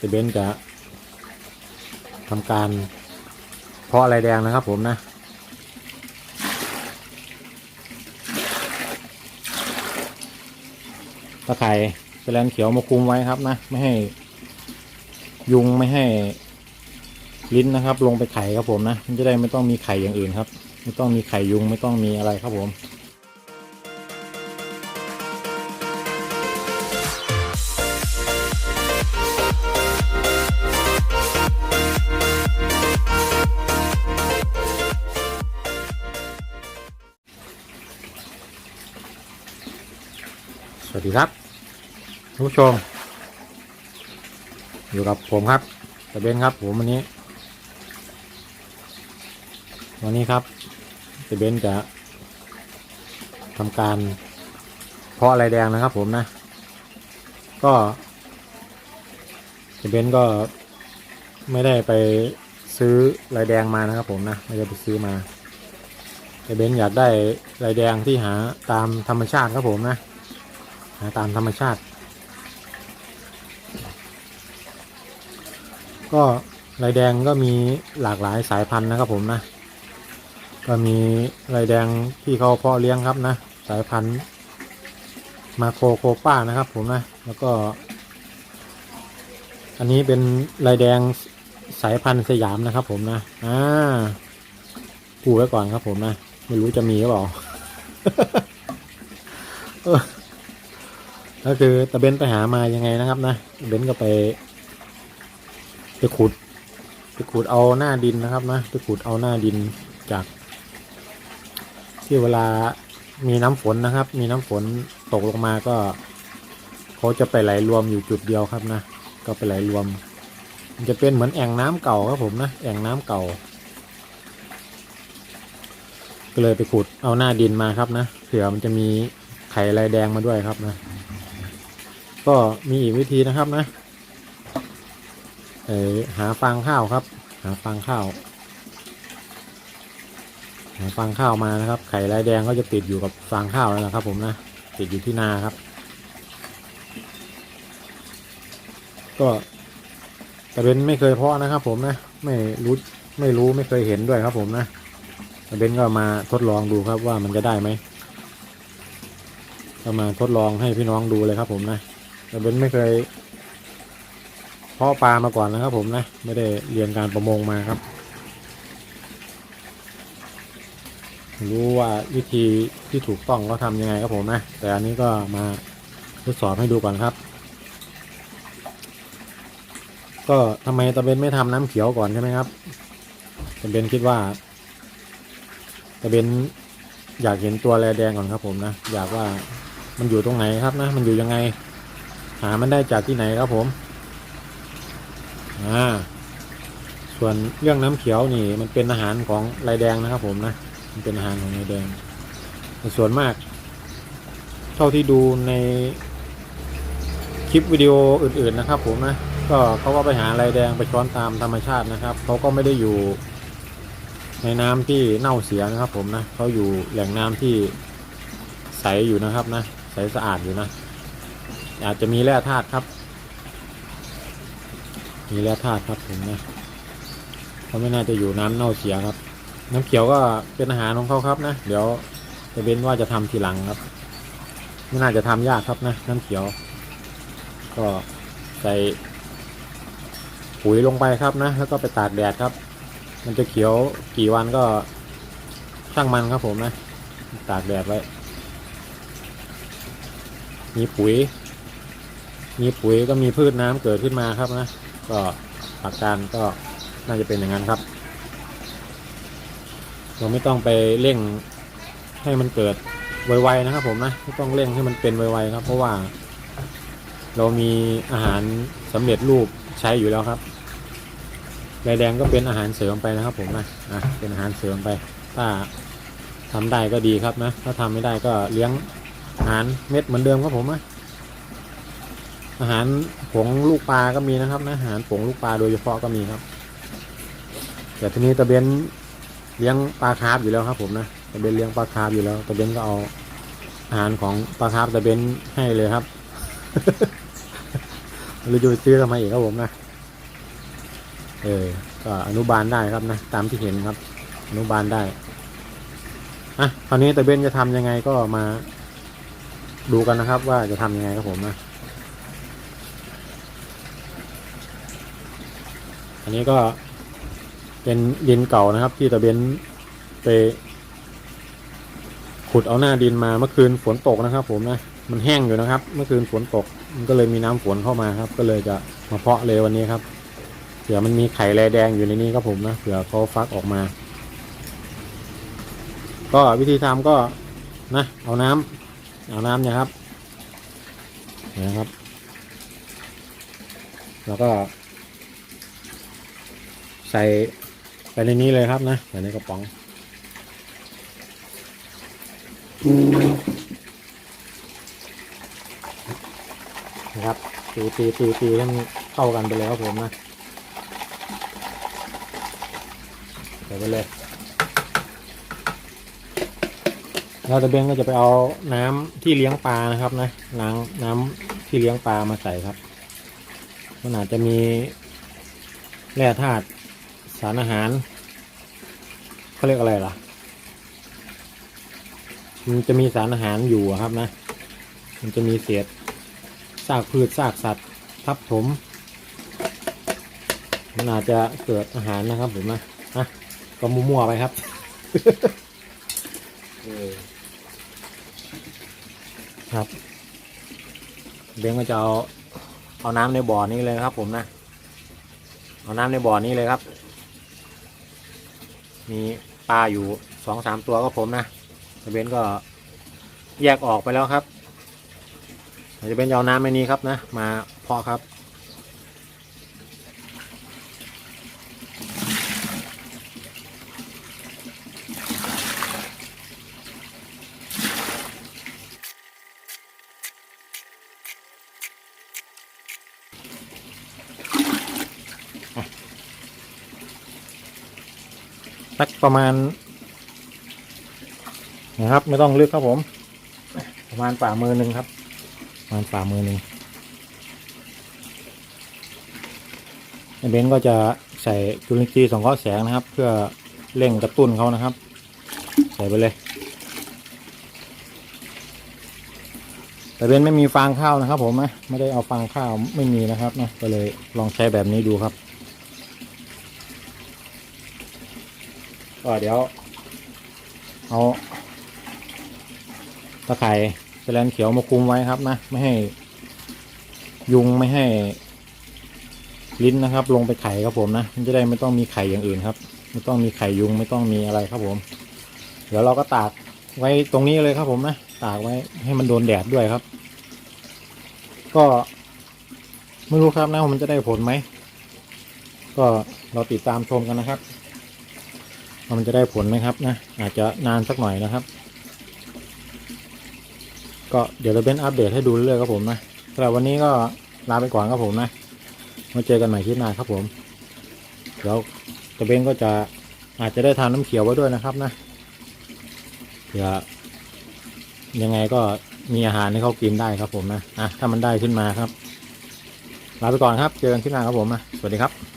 ตะเบนจะทำการเพาะอะไรแดงนะครับผมนะ ตะไคร่แสลนเขียวมาคุมไว้ครับนะ ไม่ให้ยุงไม่ให้ลิ้นนะครับ ลงไปไข่ครับผมนะ มันจะได้ไม่ต้องมีไข่อย่างอื่นครับ ไม่ต้องมีไข่ยุงไม่ต้องมีอะไรครับผม สวัสดีครับท่านผู้ชม อยู่กับผมครับตะเบนครับผมวันนี้ วันนี้ครับตะเบนจะทำการเพาะอะไรแดงนะครับ ผมนะ ก็ตะเบนก็ไม่ได้ไปซื้อลายแดงมานะครับ ผมนะไม่ได้ไปซื้อมาแต่เบนอยากได้ลายแดงที่หาตามธรรมชาติครับผมนะ หาตามธรรมชาติ ก็ลายแดงก็มีหลากหลายสายพันธุ์นะครับผมนะ ก็มีลายแดงที่เขาเพาะเลี้ยงครับนะ สายพันธุ์มาโคโคป้านะครับผมนะ แล้วก็ อันนี้เป็นลายแดงสายพันธุ์สยามนะครับผมนะ อ่าปูไว้ก่อนครับผมนะ ไม่รู้จะมีหรือเปล่า ก็คือตะเบนไปหามายังไงนะครับนะเบนก็ไปไปขุดไปขุดเอาหน้าดินนะครับนะไปขุดเอาหน้าดินจาก ที่เวลามีน้ำฝนนะครับ มีน้ำฝนตกลงมาก็เขาจะไปไหลรวมอยู่จุดเดียวครับนะก็ไปไหลรวม มันจะเป็นเหมือนแอ่งน้ำเก่าครับผมนะแอ่งน้ำเก่า ก็เลยไปขุดเอาหน้าดินมาครับนะเผื่อมันจะมีไข่ลายแดงมาด้วยครับนะ ก็มีอีกวิธีนะครับนะเออหาฟางข้าวครับ หาฟางข้าว หาฟางข้าวมานะครับ ไข่ลายแดงก็จะติดอยู่กับฟางข้าวแล้วนะครับ ผมนะติดอยู่ที่นาครับ ก็แต่เป็นไม่เคยเพาะนะครับ ผมนะไม่รู้ไม่รู้ไม่เคยเห็นด้วยครับ ผมนะแต่เบนก็มาทดลองดูครับว่ามันจะได้ไหมก็มาทดลองให้พี่น้องดูเลยครับ ผมนะ แต่เบนไม่เคยเพาะปลามาก่อนนะครับผมนะ ไม่ได้เรียนการประมงมาครับ รู้ว่าวิธีที่ถูกต้องเขาทำยังไงครับผมนะ แต่อันนี้ก็มาทดสอบให้ดูก่อนครับ ก็ทำไมตะเบนไม่ทำน้ำเขียวก่อนใช่ไหมครับตะเบนคิดว่าตะเบนอยากเห็นตัวแรแดงก่อนครับผมนะ อยากว่ามันอยู่ตรงไหนครับนะ มันอยู่ยังไง หามันได้จากที่ไหนครับผม อ่า ส่วนเรื่องน้ำเขียวนี่ มันเป็นอาหารของลายแดงนะครับผมนะ มันเป็นอาหารของลายแดง ส่วนมาก เท่าที่ดูในคลิปวิดีโออื่น ๆนะครับ ผมนะ ก็เขาก็ไปหาลายแดงไปช้อนตามธรรมชาตินะครับ เขาก็ไม่ได้อยู่ในน้ำที่เน่าเสียนะครับ ผมนะเขาอยู่แหล่งน้ำที่ใสอยู่นะครับนะ ใสสะอาดอยู่นะ อาจจะมีแร่ธาตุครับ มีแร่ธาตุครับผมนะเขาไม่น่าจะอยู่น้ำเน่าเสียครับ น้ำเขียวก็เป็นอาหารของเขาครับนะเดี๋ยวจะเว้นว่าจะทำทีหลังครับ ไม่น่าจะทำยากครับนะน้ำเขียว ก็ใส่ปุ๋ยลงไปครับนะ แล้วก็ไปตากแดดครับ มันจะเขียวกี่วันก็ช่างมันครับผมนะ ตากแดดไว้ มีปุ๋ย มีปุ๋ยก็มีพืชน้ำเกิดขึ้นมาครับนะ ก็หลักการก็น่าจะเป็นอย่างนั้นครับเราไม่ต้องไปเร่งให้มันเกิดไวๆนะครับ ผมนะไม่ต้องเร่งให้มันเป็นไวๆครับ เพราะว่า เรามีอาหารสำเร็จรูปใช้อยู่แล้วครับใบแดงก็เป็นอาหารเสริมไปนะครับ ผมนะอะเป็นอาหารเสริมไป ถ้าทำได้ก็ดีครับนะ ถ้าทำไม่ได้ก็เลี้ยงอาหารเม็ดเหมือนเดิมครับผมนะ อาหารผงลูกปลาก็มีนะครับนะอาหารผงลูกปลาโดยเฉพาะก็มีครับ แต่ทีนี้ตะเบนเลี้ยงปลาคาร์ฟอยู่แล้วครับ ผมนะตะเบนเลี้ยงปลาคาร์ฟอยู่แล้วตะเบนก็เอาอาหารของปลาคาร์ฟตะเบนให้เลยครับหรือจะไปซื้อทำไมอีกครับผมนะเออก็อนุบาลได้ครับนะตามที่เห็นครับ อนุบาลได้อะคราวนี้ตะเบนจะทำยังไงก็มาดูกันนะครับ ว่าจะทำยังไงครับผมนะ นนี้ก็เป็นดินเก่านะครับ ที่ตะเบนไปขุดเอาหน้าดินมาเมื่อคืนฝนตกนะครับ ผมนะมันแห้งอยู่นะครับ เมื่อคืนฝนตกมันก็เลยมีน้ำฝนเข้ามาครับ ก็เลยจะมาเพาะเลยวันนี้ครับเผื่อมันมีไข่แรแดงอยู่ในนี้ครับผมนะเผื่อเขาฟักออกมา ก็วิธีทำก็นะเอาน้ำเอาน้ำนะครับนะครับ แล้วก็ ใส่ไปในนี้เลยครับนะใส่ในกระป๋องนะครับตีตีตีตีให้มันเข้ากันไปเลยครับผมนะใส่ไปเลยเราจะเบนก็จะไปเอาน้ำที่เลี้ยงปลานะครับนะน้ำน้ำที่เลี้ยงปลามาใส่ครับ มันอาจจะมีแร่ธาตุ สารอาหารเขาเรียกอะไรล่ะ มันจะมีสารอาหารอยู่ครับนะ มันจะมีเศษซากพืชซากสัตว์ ทับถมมันอาจจะเกิดอาหารนะครับผมนะนะก็มั่วๆไปครับครับเบงก็จะเอาเอาน้ำในบ่อนี้เลยครับผมนะ เอาน้ำในบ่อนี้เลยครับ มีปลาอยู่สองสามตัวก็ผมนะต่เบนก็แยกออกไปแล้วครับจะเป็นยาวน้ำไม่นี้ครับนะ มาพอครับ สักประมาณนะครับ ไม่ต้องลึกครับผม ประมาณฝ่ามือหนึ่งครับ ประมาณฝ่ามือหนึ่งเบนก็จะใส่จุลินทรีย์สองข้อแสงนะครับ เพื่อเร่งกระตุ้นเขานะครับ ใส่ไปเลย แต่เบนไม่มีฟางข้าวนะครับ ผมนะไม่ได้เอาฟางข้าวไม่มีนะครับนะก็เลยลองใช้แบบนี้ดูครับ ก็เดี๋ยว เอาตะไคร่แสแลนเขียวมาคุมไว้ครับนะ ไม่ให้ยุงไม่ให้ ลิ้นนะครับ ลงไปไข่ครับผมนะมันจะได้ไม่ต้องมีไข่อย่างอื่นครับ ไม่ต้องมีไข่ยุงไม่ต้องมีอะไรครับผม เดี๋ยวเราก็ตากไว้ตรงนี้เลยครับผมนะตากไว้ให้มันโดนแดดด้วยครับ ก็ไม่รู้ครับนะมันจะได้ผลไหมก็เราติดตามชมกันนะครับ ว่ามันจะได้ผลไหมครับนะอาจจะนานสักหน่อยนะครับ ก็เดี๋ยวเราเป็นอัปเดตให้ดูเรื่อยๆครับผมนะสำหรับวันนี้ก็ลาไปก่อนครับผมนะมาเจอกันใหม่คลิปหน้าครับผมเดี๋ยวตะเบนก็จะอาจจะได้ทานน้ำเขียวไว้ด้วยนะครับนะเผื่อยังไงก็มีอาหารให้เขากินได้ครับผมนะอะถ้ามันได้ขึ้นมาครับลาไปก่อนครับ เจอกันคลิปหน้าครับผมนะสวัสดีครับ